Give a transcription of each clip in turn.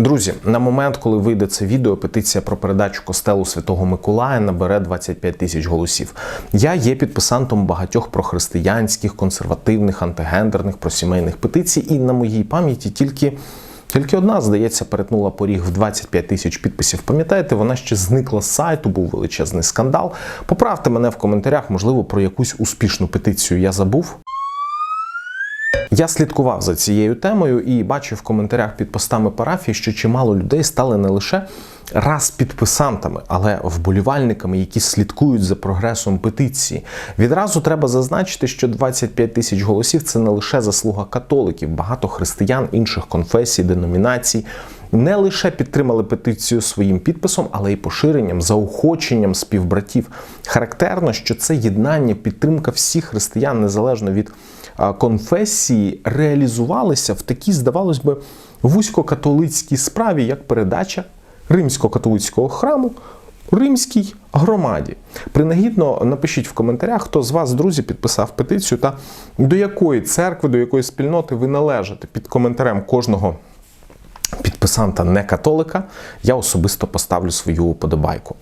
Друзі, на момент, коли вийде це відео, петиція про передачу костелу Святого Миколая набере 25 тисяч голосів. Я є підписантом багатьох прохристиянських, консервативних, антигендерних, просімейних петицій, і на моїй пам'яті тільки. Тільки одна, здається, перетнула поріг в 25 тисяч підписів. Пам'ятаєте, вона ще зникла з сайту, був величезний скандал. Поправте мене в коментарях, можливо, про якусь успішну петицію я забув. Я слідкував за цією темою і бачив в коментарях під постами парафії, що чимало людей стали не лише раз підписантами, але вболівальниками, які слідкують за прогресом петиції. Відразу треба зазначити, що 25 тисяч голосів це не лише заслуга католиків, багато християн інших конфесій, деномінацій. Не лише підтримали петицію своїм підписом, але й поширенням, заохоченням співбратів. Характерно, що це єднання, підтримка всіх християн незалежно від конфесії реалізувалися в такій, здавалось би, вузькокатолицькій справі, як передача римсько-католицького храму римській громаді. Принагідно напишіть в коментарях, хто з вас, друзі, підписав петицію та до якої церкви, до якої спільноти ви належите під коментарем кожного підписанта не католика, я особисто поставлю свою уподобайку.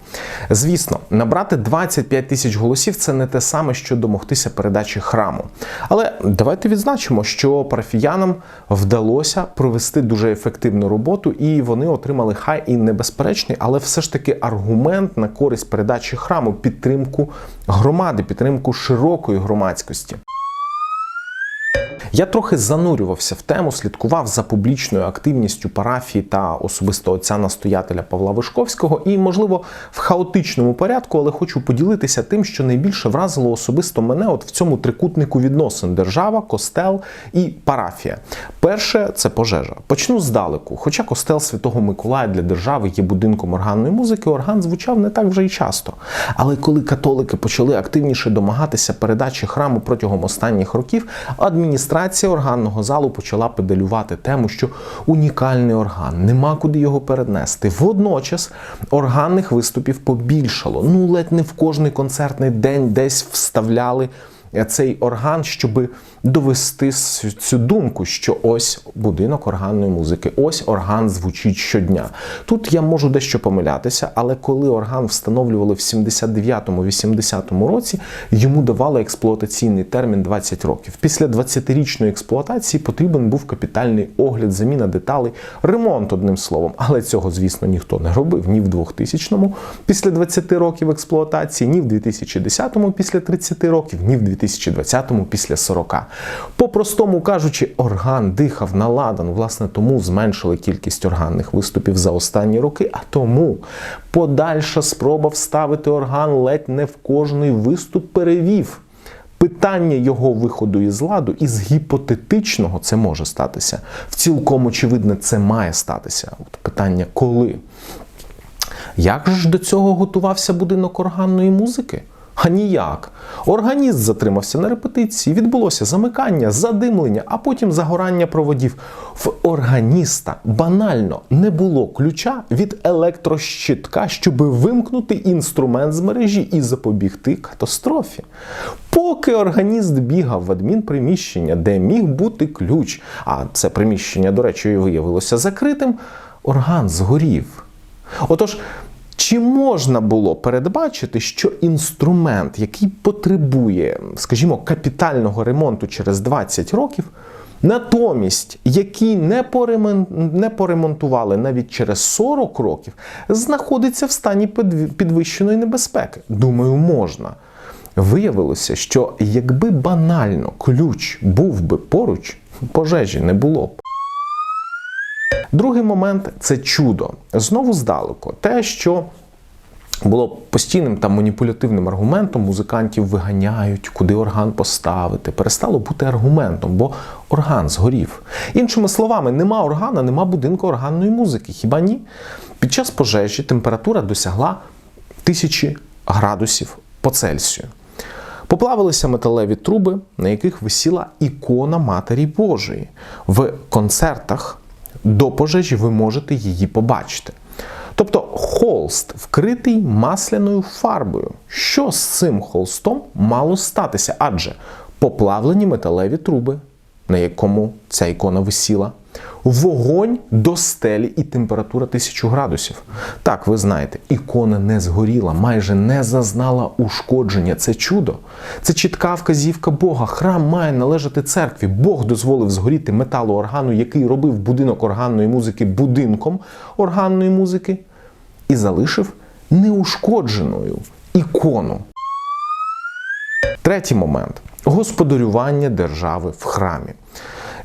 Звісно, набрати 25 тисяч голосів це не те саме, що домогтися передачі храму. Але давайте відзначимо, що парафіянам вдалося провести дуже ефективну роботу, і вони отримали хай і небезперечний, але все ж таки аргумент на користь передачі храму, підтримку громади, підтримку широкої громадськості. Я трохи занурювався в тему, слідкував за публічною активністю парафії та особисто отця настоятеля Павла Вишковського, і, можливо, в хаотичному порядку, але хочу поділитися тим, що найбільше вразило особисто мене от в цьому трикутнику відносин: держава, костел і парафія. Перше це пожежа. Почну здалеку. Хоча костел Святого Миколая для держави є будинком органної музики, орган звучав не так вже й часто. Але коли католики почали активніше домагатися передачі храму протягом останніх років, адміністрація адміністрація органного залу почала педалювати тему, що унікальний орган, нема куди його перенести. Водночас органних виступів побільшало. Ну ледь не в кожний концертний день десь вставляли цей орган, щоб довести цю думку, що ось будинок органної музики, ось орган звучить щодня. Тут я можу дещо помилятися, але коли орган встановлювали в 79-80 році, йому давали експлуатаційний термін 20 років. Після 20-річної експлуатації потрібен був капітальний огляд, заміна деталей, ремонт, одним словом. Але цього, звісно, ніхто не робив ні в 2000-му після 20 років експлуатації, ні в 2010-му після 30 років, ні в 2020-му після 40. По-простому кажучи, орган дихав на ладан. Власне, тому зменшили кількість органних виступів за останні роки. А тому подальша спроба вставити орган ледь не в кожний виступ перевів. Питання його виходу із ладу, із гіпотетичного це може статися. В цілком очевидне, це має статися. От Питання коли? Як ж до цього готувався будинок органної музики? А ніяк. Органіст затримався на репетиції, відбулося замикання, задимлення, а потім загорання проводів. В органіста банально не було ключа від електрощитка, щоб вимкнути інструмент з мережі і запобігти катастрофі. Поки органіст бігав в адмінприміщення, де міг бути ключ, а це приміщення, до речі, виявилося закритим, орган згорів. Отож. Чи можна було передбачити, що інструмент, який потребує, скажімо, капітального ремонту через 20 років, натомість, який не поремонтували навіть через 40 років, знаходиться в стані підвищеної небезпеки? Думаю, можна. Виявилося, що якби банально ключ був би поруч, пожежі не було б. Другий момент це чудо. Знову здалеку, те, що було постійним та маніпулятивним аргументом, музикантів виганяють, куди орган поставити. Перестало бути аргументом, бо орган згорів. Іншими словами, нема органа, нема будинку органної музики. Хіба ні? Під час пожежі температура досягла тисячі градусів по Цельсію. Поплавилися металеві труби, на яких висіла ікона Матері Божої. В концертах до пожежі ви можете її побачити. Тобто холст вкритий масляною фарбою. Що з цим холстом мало статися? Адже поплавлені металеві труби, на якому ця ікона висіла. Вогонь до стелі і температура 1000 градусів. Так, ви знаєте, ікона не згоріла, майже не зазнала ушкодження. Це чудо. Це чітка вказівка Бога. Храм має належати церкві. Бог дозволив згоріти металу органу, який робив будинок органної музики будинком органної музики, і залишив неушкодженою ікону. Третій момент господарювання держави в храмі.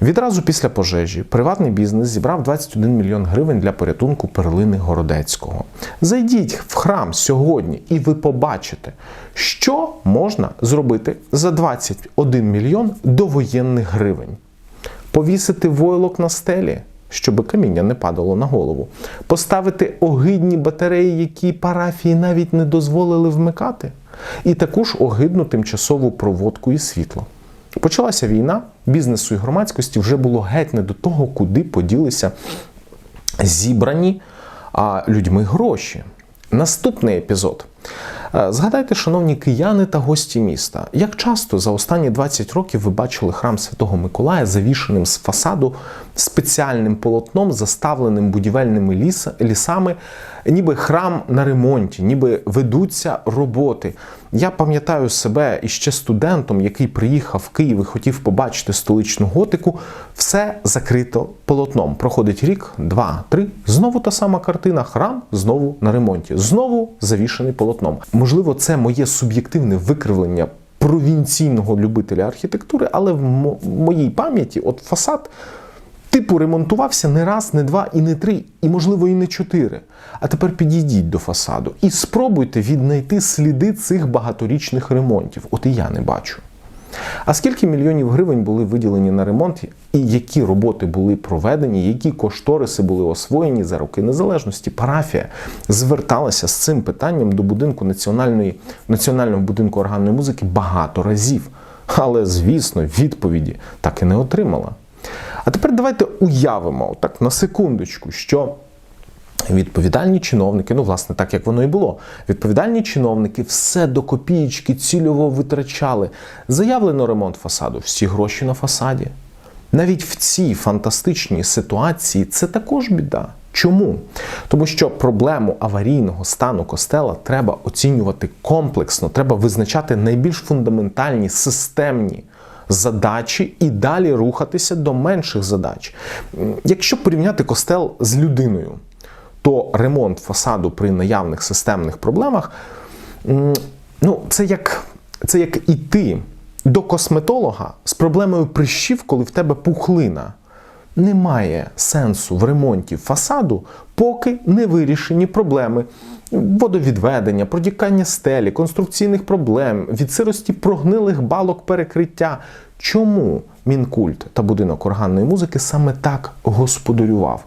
Відразу після пожежі приватний бізнес зібрав 21 мільйон гривень для порятунку перлини Городецького. Зайдіть в храм сьогодні, і ви побачите, що можна зробити за 21 мільйон довоєнних гривень. Повісити войлок на стелі, щоб каміння не падало на голову, поставити огидні батареї, які парафії навіть не дозволили вмикати, і таку ж огидну тимчасову проводку і світло. Почалася війна, бізнесу і громадськості вже було геть не до того, куди поділися зібрані а, людьми гроші. Наступний епізод. Е, Згадайте, шановні кияни та гості міста, як часто за останні 20 років ви бачили храм Святого Миколая завішеним з фасаду спеціальним полотном, заставленим будівельними ліс, лісами, ніби храм на ремонті, ніби ведуться роботи. Я пам'ятаю себе іще студентом, який приїхав в Київ і хотів побачити столичну готику. Все закрито полотном. Проходить рік, два, три. Знову та сама картина. Храм знову на ремонті, знову завішений полотном. Можливо, це моє суб'єктивне викривлення провінційного любителя архітектури, але в моїй пам'яті, от фасад. Типу ремонтувався не раз, не два і не три, і, можливо, і не чотири. А тепер підійдіть до фасаду і спробуйте віднайти сліди цих багаторічних ремонтів. От і я не бачу. А скільки мільйонів гривень були виділені на ремонт, і які роботи були проведені, які кошториси були освоєні за роки незалежності? Парафія зверталася з цим питанням до будинку національної національного будинку органної музики багато разів. Але, звісно, відповіді так і не отримала. А тепер давайте уявимо так на секундочку, що відповідальні чиновники, ну, власне, так як воно і було, відповідальні чиновники все до копієчки цільово витрачали. Заявлено ремонт фасаду, всі гроші на фасаді. Навіть в цій фантастичній ситуації це також біда. Чому? Тому що проблему аварійного стану костела треба оцінювати комплексно, треба визначати найбільш фундаментальні системні задачі і далі рухатися до менших задач. Якщо порівняти костел з людиною, то ремонт фасаду при наявних системних проблемах ну, це як, це як іти до косметолога з проблемою прищів, коли в тебе пухлина. Немає сенсу в ремонті фасаду, поки не вирішені проблеми водовідведення, протікання стелі, конструкційних проблем, від сирості прогнилих балок перекриття. Чому Мінкульт та будинок органної музики саме так господарював?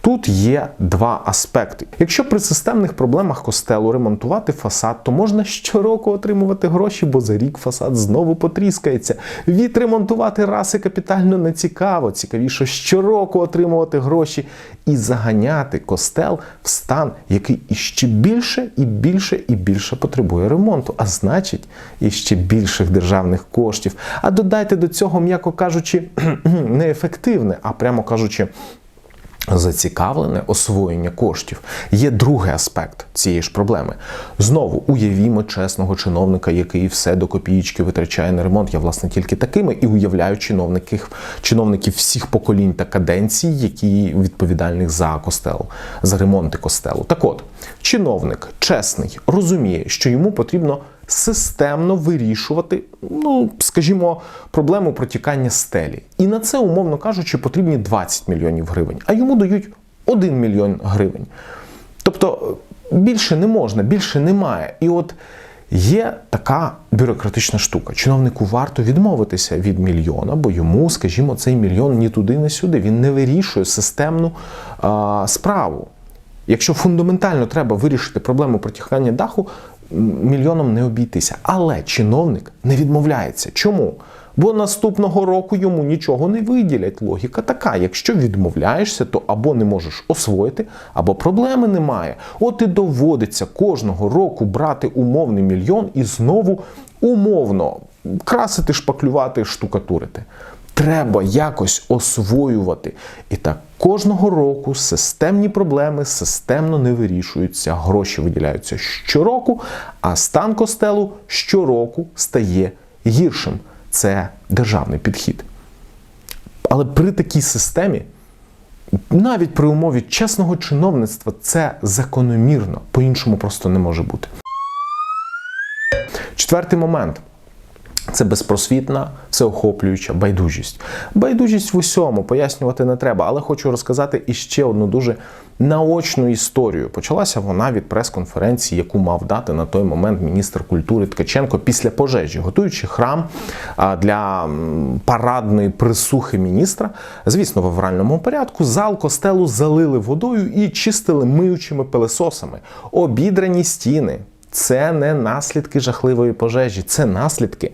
Тут є два аспекти. Якщо при системних проблемах костелу ремонтувати фасад, то можна щороку отримувати гроші, бо за рік фасад знову потріскається. Відремонтувати раси капітально не цікаво. Цікавіше щороку отримувати гроші і заганяти костел в стан, який іще більше і більше і більше потребує ремонту, а значить, іще більших державних коштів. А додайте до цього, м'яко кажучи, неефективне, а прямо кажучи, зацікавлене освоєння коштів. Є другий аспект цієї ж проблеми. Знову уявімо чесного чиновника, який все до копієчки витрачає на ремонт. Я власне тільки такими і уявляю чиновників, чиновників всіх поколінь та каденцій, які відповідальних за костел, за ремонти костелу. Так от, чиновник чесний розуміє, що йому потрібно системно вирішувати, ну скажімо, проблему протікання стелі. І на це, умовно кажучи, потрібні 20 мільйонів гривень, а йому дають 1 мільйон гривень. Тобто більше не можна, більше немає. І от є така бюрократична штука. Чиновнику варто відмовитися від мільйона, бо йому, скажімо, цей мільйон ні туди, ні сюди. Він не вирішує системну а, справу. Якщо фундаментально треба вирішити проблему протікання даху, мільйоном не обійтися. Але чиновник не відмовляється. Чому? Бо наступного року йому нічого не виділять. Логіка така: якщо відмовляєшся, то або не можеш освоїти, або проблеми немає. От і доводиться кожного року брати умовний мільйон і знову умовно красити, шпаклювати, штукатурити. Треба якось освоювати. І так кожного року системні проблеми системно не вирішуються. Гроші виділяються щороку, а стан костелу щороку стає гіршим. Це державний підхід. Але при такій системі, навіть при умові чесного чиновництва, це закономірно, по-іншому просто не може бути. Четвертий момент. Це безпросвітна, всеохоплююча байдужість. Байдужість в усьому пояснювати не треба, але хочу розказати іще одну дуже наочну історію. Почалася вона від прес-конференції, яку мав дати на той момент міністр культури Ткаченко після пожежі, готуючи храм для парадної присухи міністра. Звісно, в авральному порядку зал костелу залили водою і чистили миючими пилесосами, обідрані стіни. Це не наслідки жахливої пожежі, це наслідки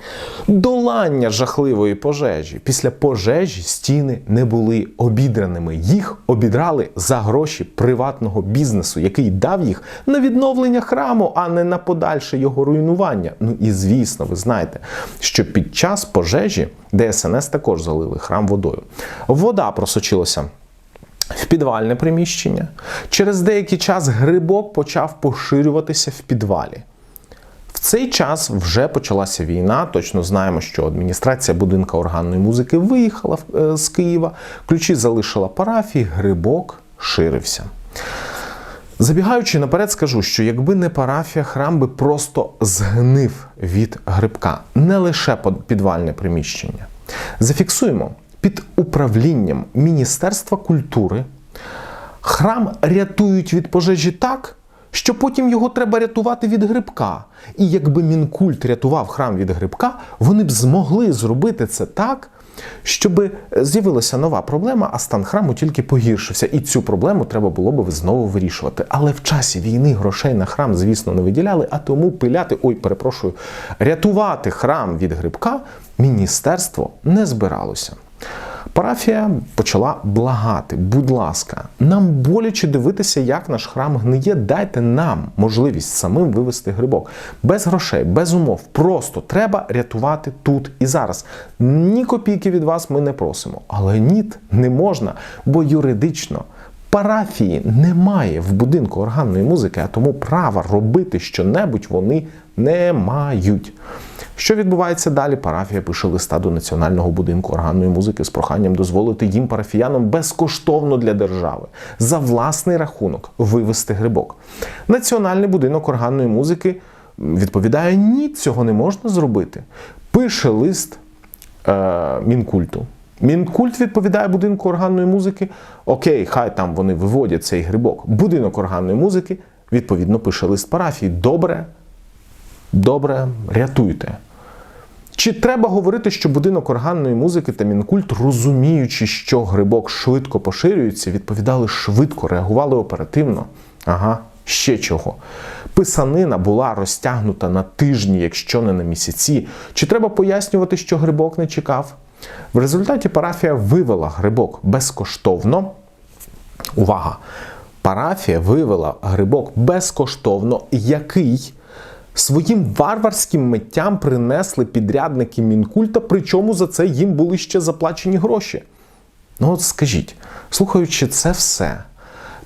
долання жахливої пожежі. Після пожежі стіни не були обідраними. Їх обідрали за гроші приватного бізнесу, який дав їх на відновлення храму, а не на подальше його руйнування. Ну і звісно, ви знаєте, що під час пожежі ДСНС також залили храм водою. Вода просочилася в підвальне приміщення. Через деякий час грибок почав поширюватися в підвалі. В цей час вже почалася війна. Точно знаємо, що адміністрація будинка органної музики виїхала е, з Києва, ключі залишила парафії, грибок ширився. Забігаючи наперед, скажу, що якби не парафія, храм би просто згнив від грибка, не лише підвальне приміщення. Зафіксуємо під управлінням Міністерства культури храм рятують від пожежі так, що потім його треба рятувати від грибка. І якби мінкульт рятував храм від грибка, вони б змогли зробити це так, щоб з'явилася нова проблема, а стан храму тільки погіршився. І цю проблему треба було б знову вирішувати. Але в часі війни грошей на храм, звісно, не виділяли, а тому пиляти, ой, перепрошую, рятувати храм від грибка міністерство не збиралося. Парафія почала благати, будь ласка, нам боляче дивитися, як наш храм гниє. Дайте нам можливість самим вивести грибок. Без грошей, без умов. Просто треба рятувати тут і зараз. Ні копійки від вас ми не просимо. Але ні, не можна, бо юридично. Парафії немає в будинку органної музики, а тому права робити що-небудь вони не мають. Що відбувається далі? Парафія пише листа до Національного будинку органної музики з проханням дозволити їм парафіянам безкоштовно для держави за власний рахунок вивести грибок. Національний будинок органної музики відповідає: ні, цього не можна зробити. Пише лист е, мінкульту. Мінкульт відповідає будинку органної музики. Окей, хай там вони виводять цей грибок. Будинок органної музики відповідно пише лист парафії. Добре, добре, рятуйте. Чи треба говорити, що будинок органної музики та мінкульт, розуміючи, що грибок швидко поширюється, відповідали швидко, реагували оперативно? Ага, ще чого. Писанина була розтягнута на тижні, якщо не на місяці. Чи треба пояснювати, що грибок не чекав? В результаті парафія вивела грибок безкоштовно. Увага! Парафія вивела грибок безкоштовно, який своїм варварським миттям принесли підрядники мінкульта, причому за це їм були ще заплачені гроші. Ну от скажіть, слухаючи це все.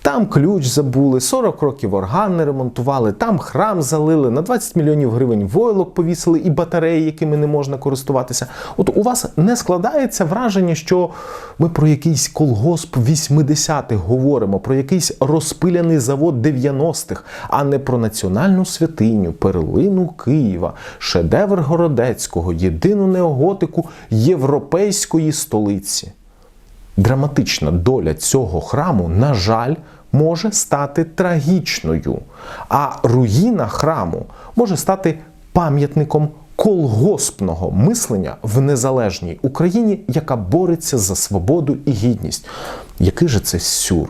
Там ключ забули, 40 років орган не ремонтували, там храм залили, на 20 мільйонів гривень войлок повісили і батареї, якими не можна користуватися. От у вас не складається враження, що ми про якийсь колгосп 80-х говоримо, про якийсь розпиляний завод 90-х, а не про національну святиню, перлину Києва, шедевр Городецького, єдину неоготику європейської столиці. Драматична доля цього храму, на жаль, може стати трагічною, а руїна храму може стати пам'ятником колгоспного мислення в незалежній Україні, яка бореться за свободу і гідність. Який же це сюр?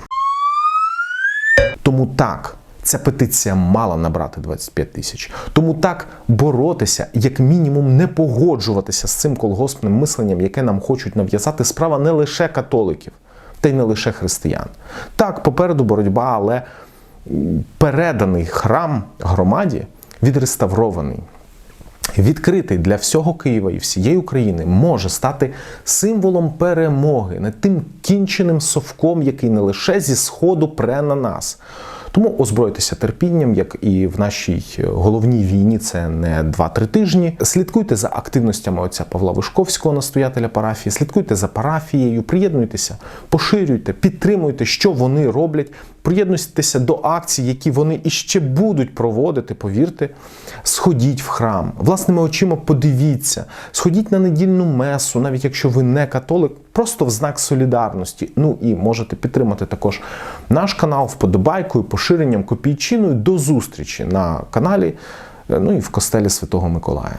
Тому так. Ця петиція мала набрати 25 тисяч. Тому так боротися, як мінімум, не погоджуватися з цим колгоспним мисленням, яке нам хочуть нав'язати, справа не лише католиків, та й не лише християн. Так, попереду боротьба, але переданий храм громаді відреставрований. відкритий для всього Києва і всієї України, може стати символом перемоги над тим кінченим совком, який не лише зі сходу пре на нас. Тому озбройтеся терпінням, як і в нашій головній війні, це не 2-3 тижні. Слідкуйте за активностями отця Павла Вишковського, настоятеля парафії, слідкуйте за парафією, приєднуйтеся, поширюйте, підтримуйте, що вони роблять. Приєднуйтеся до акцій, які вони іще будуть проводити. Повірте, сходіть в храм, власними очима подивіться, сходіть на недільну месу, навіть якщо ви не католик, просто в знак солідарності. Ну і можете підтримати також наш канал вподобайкою, поширенням, копійчиною. До зустрічі на каналі, ну і в костелі Святого Миколая.